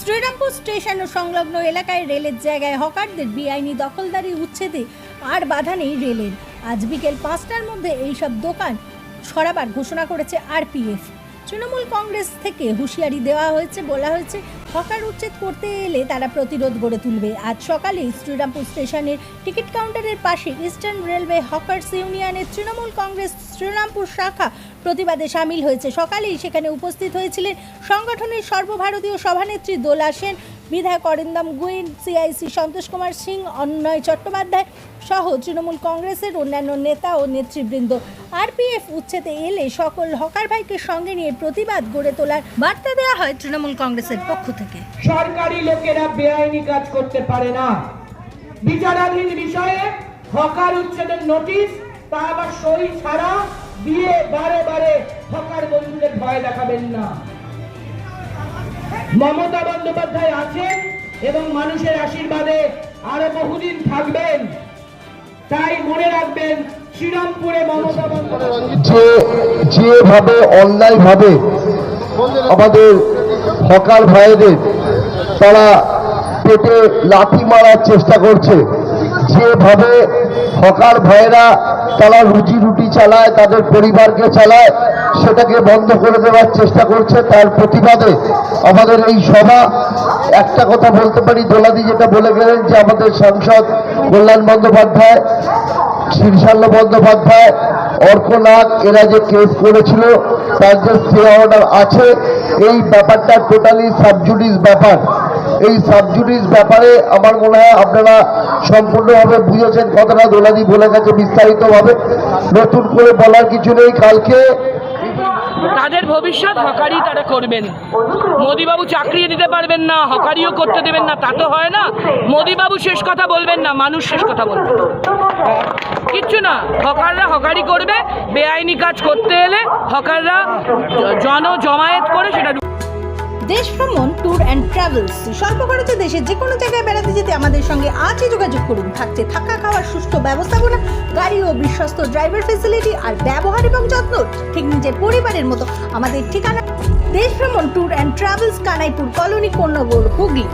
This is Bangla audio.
স্টেশন ও সংলগ্ন এলাকায় রেলের জায়গায় হকারদের বেআইনি দখলদারি উচ্ছেদে আর বাধা নেই রেলের। আজ বিকেল পাঁচটার মধ্যে এইসব দোকান সরাবার ঘোষণা করেছে আরপিএফ। তৃণমূল কংগ্রেস থেকে হুঁশিয়ারি দেওয়া হয়েছে, বলা হয়েছে, হকার উচ্ছেদ করতে এলে তারা প্রতিরোধ গড়ে তুলবে। আজ সকালে শ্রীরামপুর স্টেশনের টিকিট কাউন্টারের পাশে ইস্টার্ন রেলওয়ে হকার্স ইউনিয়নের তৃণমূল কংগ্রেস শ্রীরামপুর শাখা প্রতিবাদে সামিল হয়েছে। সকালেই সেখানে উপস্থিত হয়েছিলেন সংগঠনের সর্বভারতীয় সভানেত্রী দোলা সেন, বিধায়ক অরিন্দম গুইন, সিআইসি সন্তোষ কুমার সিং, অন্নয় চট্টোপাধ্যায় সহ তৃণমূল কংগ্রেসের অন্যান্য নেতা ও নেতৃবৃন্দ। আরপিএফ উচ্ছেদে এলে সকল হকার ভাইকে সঙ্গে নিয়ে প্রতিবাদ গড়ে তোলার বার্তা দেওয়া হয় তৃণমূল কংগ্রেসের পক্ষ থেকে। সরকারি লোকেরা বেআইনি কাজ করতে পারে না। বিচারাধীন বিষয়ে হকার উচ্ছেদের নোটিশ, তা আবার সই ছাড়া দিয়ে বারে বারে হকার বন্ধুদের ভয় দেখাবেন না। মমতা বন্দ্যোপাধ্যায় আছেন এবং মানুষের আশীর্বাদে আরও বহুদিন থাকবেন। তাই মনে রাখবেন, শ্রীরামপুরে মমতা যেভাবে অন্যায়ভাবে আমাদের হকার ভাইদের তারা পেটে লাথি মারার চেষ্টা করছে যেভাবে হকার ভাইয়েরা তারা রুজি রুটি চালায়, তাদের পরিবারকে চালায়, সেটাকে বন্ধ করে দেওয়ার চেষ্টা করছে তার প্রতিবাদে। আমাদের এই সভা, একটা কথা বলতে পারি, দোলাদি যেটা বলে গেলেন যে আমাদের সাংসদ কল্যাণ বন্দ্যোপাধ্যায় শীর্ষাল্য বন্দ্যোপাধ্যায়, অর্কনাথ, এরা যে কেস করেছিল, তার যে স্টে অর্ডার আছে, এই ব্যাপারটা টোটালি সাবজুডিস ব্যাপার। এই সাবজুডিস ব্যাপারে আমার মনে হয় আপনারা সম্পূর্ণভাবে বুঝেছেন কথাটা। দোলাদি বলে গেছে বিস্তারিতভাবে। নতুন করে বলার কিছু নেই কালকে। তাদের ভবিষ্যৎ হকারি তারা করবেন। মোদিবাবু চাকরি দিতে পারবেন না, হকারিও করতে দেবেন না, তা তো হয় না। মোদিবাবু শেষ কথা বলবেন না, মানুষ শেষ কথা বলবে। কিচ্ছু না, হকাররা হকারি করবে, বেআইনি কাজ করতে এলে হকাররা জন জমায়েত করে সেটা দেশ ভ্রমণ ট্যুর অ্যান্ড ট্রাভেলস স্বল্প খরচে দেশের যে কোনো জায়গায় বেড়াতে যেতে আমাদের সঙ্গে আজই যোগাযোগ করুন। থাকছে থাকা খাওয়ার সুস্থ ব্যবস্থাপনা, গাড়ি ও বিশ্বস্ত ড্রাইভার ফেসিলিটি আর ব্যবহার এবং যত্ন। ঠিক নিজের পরিবারের মতো আমাদের ঠিকানা। Desh Bhraman tour and travels Kanaipur colony Konnagar Hooghly.